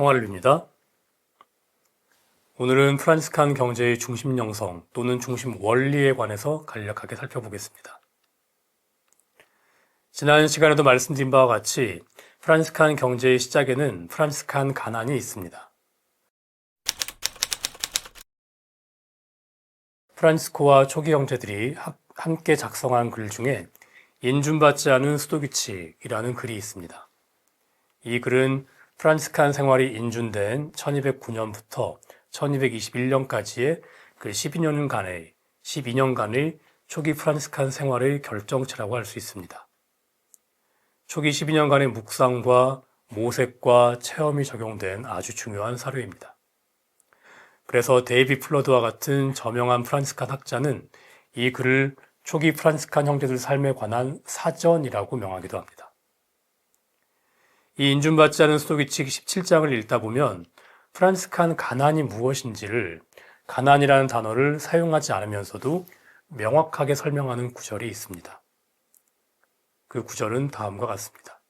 생활입니다. 오늘은 프란스칸 경제의 중심 형성 또는 중심 원리에 관해서 간략하게 살펴보겠습니다. 지난 시간에도 말씀드린 바와 같이 프란스칸 경제의 시작에는 프란스칸 가난이 있습니다. 프란스코와 초기 형제들이 함께 작성한 글 중에 인준받지 않은 수도규칙이라는 글이 있습니다. 이 글은 프란스칸 생활이 인준된 1209년부터 1221년까지의 그 12년간의 12년간의 초기 프란스칸 생활의 결정체라고 할 수 있습니다. 초기 12년간의 묵상과 모색과 체험이 적용된 아주 중요한 사료입니다. 그래서 데이비 플러드와 같은 저명한 프란스칸 학자는 이 글을 초기 프란스칸 형제들 삶에 관한 사전이라고 명하기도 합니다. 이 인준받지 않은 수도규칙 17장을 읽다 보면 프란스칸 가난이 무엇인지를 가난이라는 단어를 사용하지 않으면서도 명확하게 설명하는 구절이 있습니다. 그 구절은 다음과 같습니다.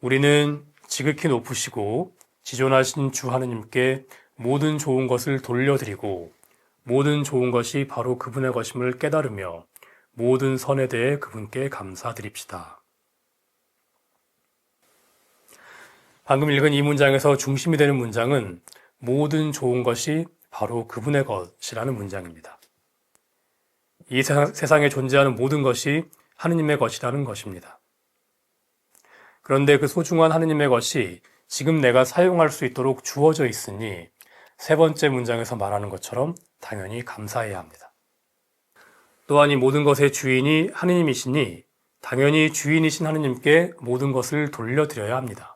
우리는 지극히 높으시고 지존하신 주 하느님께 모든 좋은 것을 돌려드리고 모든 좋은 것이 바로 그분의 것임을 깨달으며 모든 선에 대해 그분께 감사드립시다. 방금 읽은 이 문장에서 중심이 되는 문장은 모든 좋은 것이 바로 그분의 것이라는 문장입니다. 이 세상에 존재하는 모든 것이 하느님의 것이라는 것입니다. 그런데 그 소중한 하느님의 것이 지금 내가 사용할 수 있도록 주어져 있으니 세 번째 문장에서 말하는 것처럼 당연히 감사해야 합니다. 또한 이 모든 것의 주인이 하느님이시니 당연히 주인이신 하느님께 모든 것을 돌려드려야 합니다.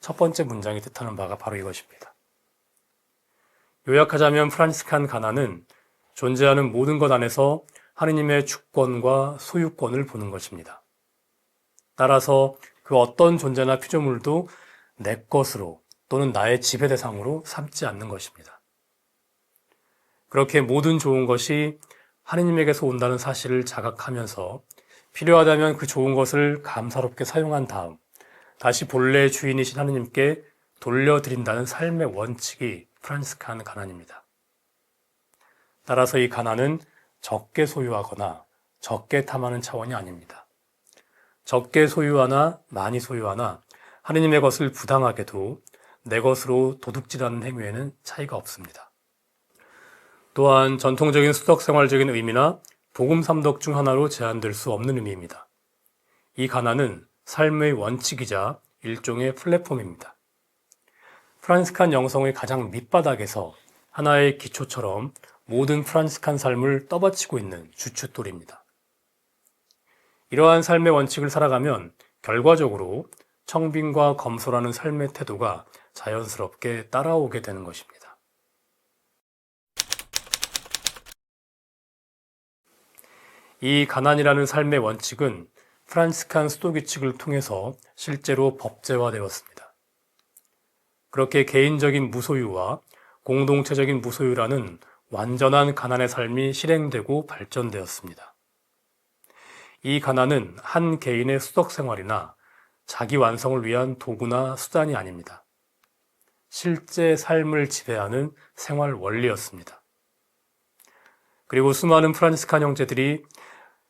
첫 번째 문장이 뜻하는 바가 바로 이것입니다. 요약하자면 프란시스칸 가나는 존재하는 모든 것 안에서 하느님의 주권과 소유권을 보는 것입니다. 따라서 그 어떤 존재나 피조물도 내 것으로 또는 나의 지배 대상으로 삼지 않는 것입니다. 그렇게 모든 좋은 것이 하느님에게서 온다는 사실을 자각하면서 필요하다면 그 좋은 것을 감사롭게 사용한 다음 다시 본래 주인이신 하느님께 돌려드린다는 삶의 원칙이 프란스칸 가난입니다. 따라서 이 가난은 적게 소유하거나 적게 탐하는 차원이 아닙니다. 적게 소유하나 많이 소유하나 하느님의 것을 부당하게도 내 것으로 도둑질하는 행위에는 차이가 없습니다. 또한 전통적인 수덕 생활적인 의미나 복음 삼덕 중 하나로 제한될 수 없는 의미입니다. 이 가난은 삶의 원칙이자 일종의 플랫폼입니다. 프란스칸 영성의 가장 밑바닥에서 하나의 기초처럼 모든 프란스칸 삶을 떠받치고 있는 주춧돌입니다. 이러한 삶의 원칙을 살아가면 결과적으로 청빈과 검소라는 삶의 태도가 자연스럽게 따라오게 되는 것입니다. 이 가난이라는 삶의 원칙은 프란스칸 수도 규칙을 통해서 실제로 법제화되었습니다. 그렇게 개인적인 무소유와 공동체적인 무소유라는 완전한 가난의 삶이 실행되고 발전되었습니다. 이 가난은 한 개인의 수덕 생활이나 자기 완성을 위한 도구나 수단이 아닙니다. 실제 삶을 지배하는 생활 원리였습니다. 그리고 수많은 프란스칸 형제들이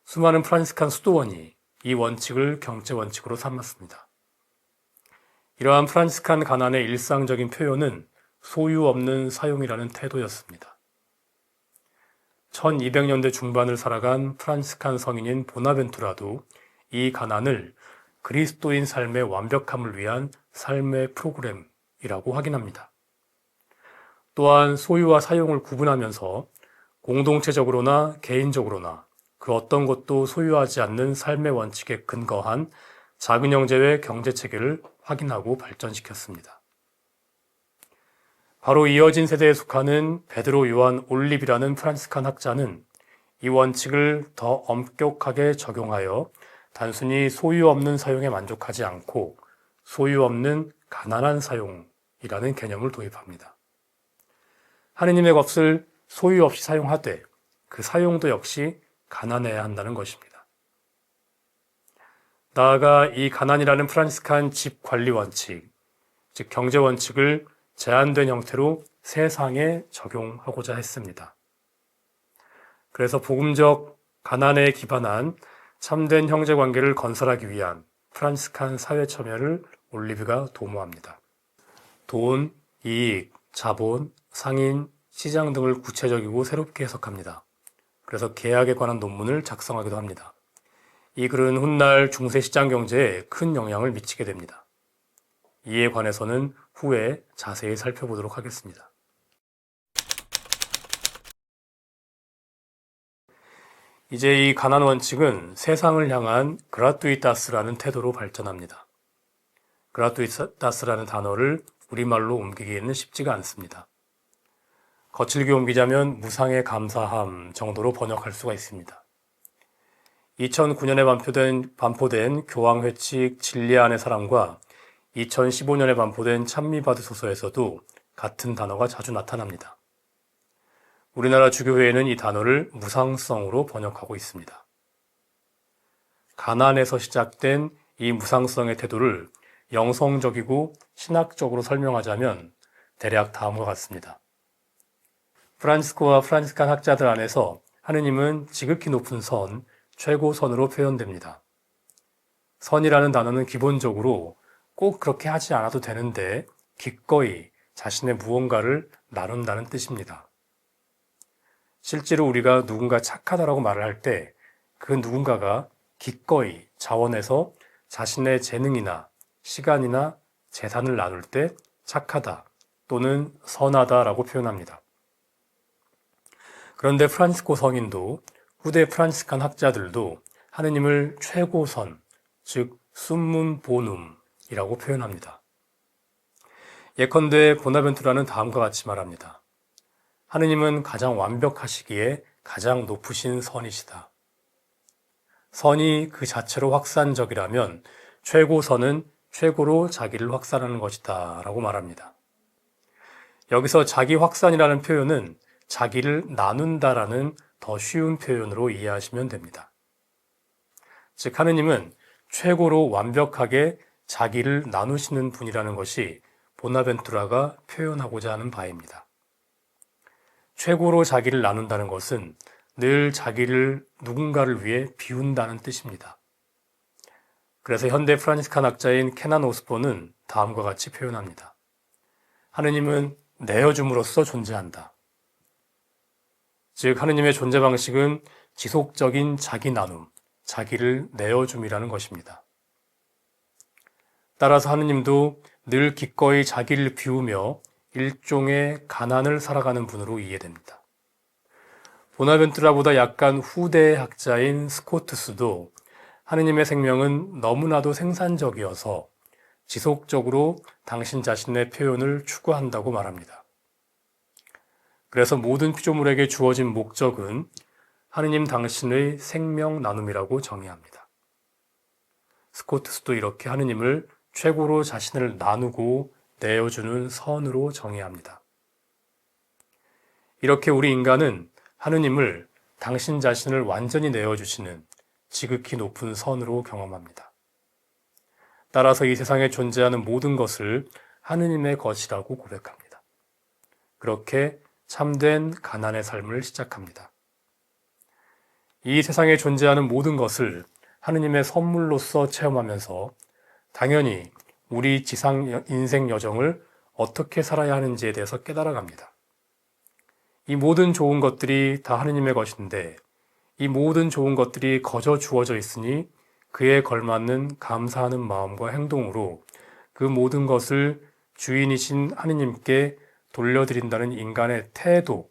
수많은 프란스칸 수도원이 이 원칙을 경제 원칙으로 삼았습니다. 이러한 프란스칸 가난의 일상적인 표현은 소유 없는 사용이라는 태도였습니다. 1200년대 중반을 살아간 프란스칸 성인인 보나벤투라도 이 가난을 그리스도인 삶의 완벽함을 위한 삶의 프로그램이라고 확인합니다. 또한 소유와 사용을 구분하면서 공동체적으로나 개인적으로나 그 어떤 것도 소유하지 않는 삶의 원칙에 근거한 작은 형제의 경제 체계를 확인하고 발전시켰습니다. 바로 이어진 세대에 속하는 베드로 요한 올립이라는 프란스칸 학자는 이 원칙을 더 엄격하게 적용하여 단순히 소유 없는 사용에 만족하지 않고 소유 없는 가난한 사용이라는 개념을 도입합니다. 하느님의 것을 소유 없이 사용하되 그 사용도 역시 가난해야 한다는 것입니다. 나아가 이 가난이라는 프란스칸 집 관리 원칙, 즉 경제 원칙을 제한된 형태로 세상에 적용하고자 했습니다. 그래서 복음적 가난에 기반한 참된 형제 관계를 건설하기 위한 프란스칸 사회 참여를 올리브가 도모합니다. 돈, 이익, 자본, 상인, 시장 등을 구체적이고 새롭게 해석합니다. 그래서 계약에 관한 논문을 작성하기도 합니다. 이 글은 훗날 중세 시장 경제에 큰 영향을 미치게 됩니다. 이에 관해서는 후에 자세히 살펴보도록 하겠습니다. 이제 이 가난 원칙은 세상을 향한 그라투이타스라는 태도로 발전합니다. 그라투이타스라는 단어를 우리말로 옮기기에는 쉽지가 않습니다. 거칠게 옮기자면 무상의 감사함 정도로 번역할 수가 있습니다. 2009년에 반포된, 반포된 교황회칙 진리 안의 사람과 2015년에 반포된 찬미받으소서에서도 같은 단어가 자주 나타납니다. 우리나라 주교회에는 이 단어를 무상성으로 번역하고 있습니다. 가난에서 시작된 이 무상성의 태도를 영성적이고 신학적으로 설명하자면 대략 다음과 같습니다. 프란스코와 프란스칸 학자들 안에서 하느님은 지극히 높은 선, 최고선으로 표현됩니다. 선이라는 단어는 기본적으로 꼭 그렇게 하지 않아도 되는데 기꺼이 자신의 무언가를 나눈다는 뜻입니다. 실제로 우리가 누군가 착하다라고 말을 할 때 그 누군가가 기꺼이 자원해서 자신의 재능이나 시간이나 재산을 나눌 때 착하다 또는 선하다라고 표현합니다. 그런데 프란시스코 성인도 후대 프란시스칸 학자들도 하느님을 최고선, 즉 순문 보눔이라고 표현합니다. 예컨대 보나벤투라는 다음과 같이 말합니다. 하느님은 가장 완벽하시기에 가장 높으신 선이시다. 선이 그 자체로 확산적이라면 최고선은 최고로 자기를 확산하는 것이다. 라고 말합니다. 여기서 자기 확산이라는 표현은 자기를 나눈다라는 더 쉬운 표현으로 이해하시면 됩니다. 즉, 하느님은 최고로 완벽하게 자기를 나누시는 분이라는 것이 보나벤투라가 표현하고자 하는 바입니다. 최고로 자기를 나눈다는 것은 늘 자기를 누군가를 위해 비운다는 뜻입니다. 그래서 현대 프란시스칸 학자인 케난 오스본은 다음과 같이 표현합니다. 하느님은 내어줌으로써 존재한다. 즉, 하느님의 존재 방식은 지속적인 자기 나눔, 자기를 내어줌이라는 것입니다. 따라서 하느님도 늘 기꺼이 자기를 비우며 일종의 가난을 살아가는 분으로 이해됩니다. 보나벤투라보다 약간 후대 학자인 스코트스도 하느님의 생명은 너무나도 생산적이어서 지속적으로 당신 자신의 표현을 추구한다고 말합니다. 그래서 모든 피조물에게 주어진 목적은 하느님 당신의 생명 나눔이라고 정의합니다. 스코트스도 이렇게 하느님을 최고로 자신을 나누고 내어주는 선으로 정의합니다. 이렇게 우리 인간은 하느님을 당신 자신을 완전히 내어주시는 지극히 높은 선으로 경험합니다. 따라서 이 세상에 존재하는 모든 것을 하느님의 것이라고 고백합니다. 그렇게 참된 가난의 삶을 시작합니다. 이 세상에 존재하는 모든 것을 하느님의 선물로서 체험하면서 당연히 우리 지상 인생 여정을 어떻게 살아야 하는지에 대해서 깨달아갑니다. 이 모든 좋은 것들이 다 하느님의 것인데 이 모든 좋은 것들이 거저 주어져 있으니 그에 걸맞는 감사하는 마음과 행동으로 그 모든 것을 주인이신 하느님께 돌려드린다는 인간의 태도,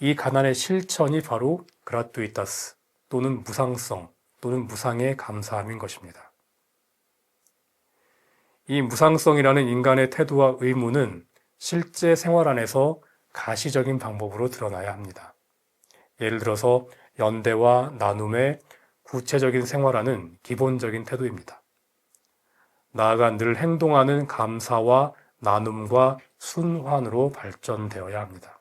이 가난의 실천이 바로 그라투이타스 또는 무상성 또는 무상의 감사함인 것입니다. 이 무상성이라는 인간의 태도와 의무는 실제 생활 안에서 가시적인 방법으로 드러나야 합니다. 예를 들어서 연대와 나눔의 구체적인 생활하는 기본적인 태도입니다. 나아가 늘 행동하는 감사와 나눔과 순환으로 발전되어야 합니다.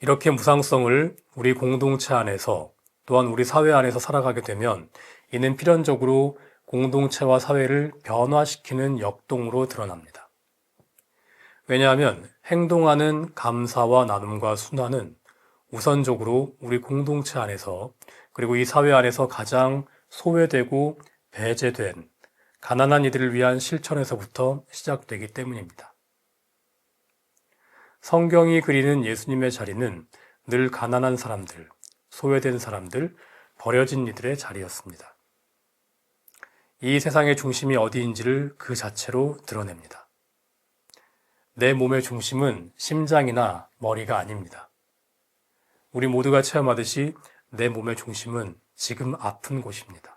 이렇게 무상성을 우리 공동체 안에서 또한 우리 사회 안에서 살아가게 되면 이는 필연적으로 공동체와 사회를 변화시키는 역동으로 드러납니다. 왜냐하면 행동하는 감사와 나눔과 순환은 우선적으로 우리 공동체 안에서 그리고 이 사회 안에서 가장 소외되고 배제된 가난한 이들을 위한 실천에서부터 시작되기 때문입니다. 성경이 그리는 예수님의 자리는 늘 가난한 사람들, 소외된 사람들, 버려진 이들의 자리였습니다. 이 세상의 중심이 어디인지를 그 자체로 드러냅니다. 내 몸의 중심은 심장이나 머리가 아닙니다. 우리 모두가 체험하듯이 내 몸의 중심은 지금 아픈 곳입니다.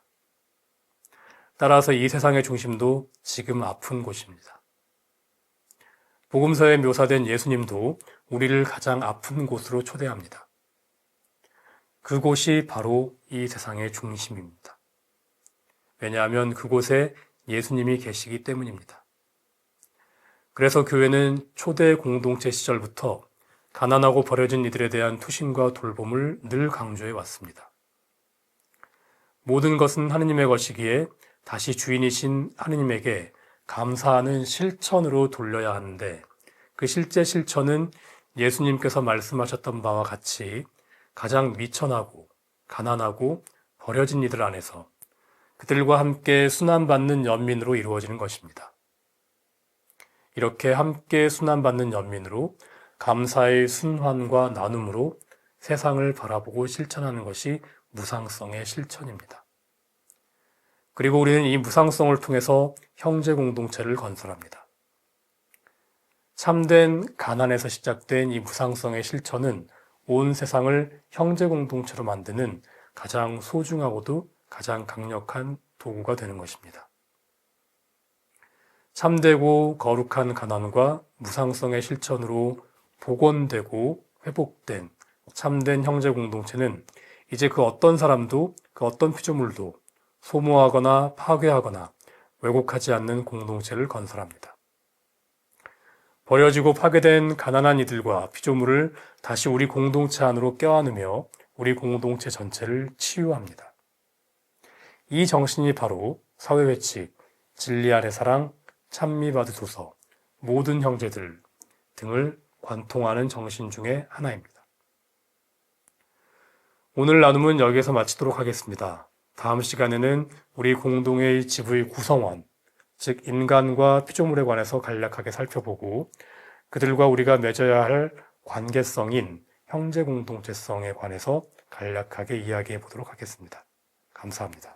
따라서 이 세상의 중심도 지금 아픈 곳입니다. 복음서에 묘사된 예수님도 우리를 가장 아픈 곳으로 초대합니다. 그곳이 바로 이 세상의 중심입니다. 왜냐하면 그곳에 예수님이 계시기 때문입니다. 그래서 교회는 초대 공동체 시절부터 가난하고 버려진 이들에 대한 투신과 돌봄을 늘 강조해 왔습니다. 모든 것은 하느님의 것이기에 다시 주인이신 하느님에게 감사하는 실천으로 돌려야 하는데 그 실제 실천은 예수님께서 말씀하셨던 바와 같이 가장 미천하고 가난하고 버려진 이들 안에서 그들과 함께 순환받는 연민으로 이루어지는 것입니다. 이렇게 함께 순환받는 연민으로 감사의 순환과 나눔으로 세상을 바라보고 실천하는 것이 무상성의 실천입니다. 그리고 우리는 이 무상성을 통해서 형제 공동체를 건설합니다. 참된 가난에서 시작된 이 무상성의 실천은 온 세상을 형제 공동체로 만드는 가장 소중하고도 가장 강력한 도구가 되는 것입니다. 참되고 거룩한 가난과 무상성의 실천으로 복원되고 회복된 참된 형제 공동체는 이제 그 어떤 사람도 그 어떤 피조물도 소모하거나 파괴하거나 왜곡하지 않는 공동체를 건설합니다. 버려지고 파괴된 가난한 이들과 피조물을 다시 우리 공동체 안으로 껴안으며 우리 공동체 전체를 치유합니다. 이 정신이 바로 사회회칙, 진리 아래 사랑, 찬미받으소서, 모든 형제들 등을 관통하는 정신 중의 하나입니다. 오늘 나눔은 여기에서 마치도록 하겠습니다. 다음 시간에는 우리 공동의 지부의 구성원, 즉 인간과 피조물에 관해서 간략하게 살펴보고 그들과 우리가 맺어야 할 관계성인 형제 공동체성에 관해서 간략하게 이야기해 보도록 하겠습니다. 감사합니다.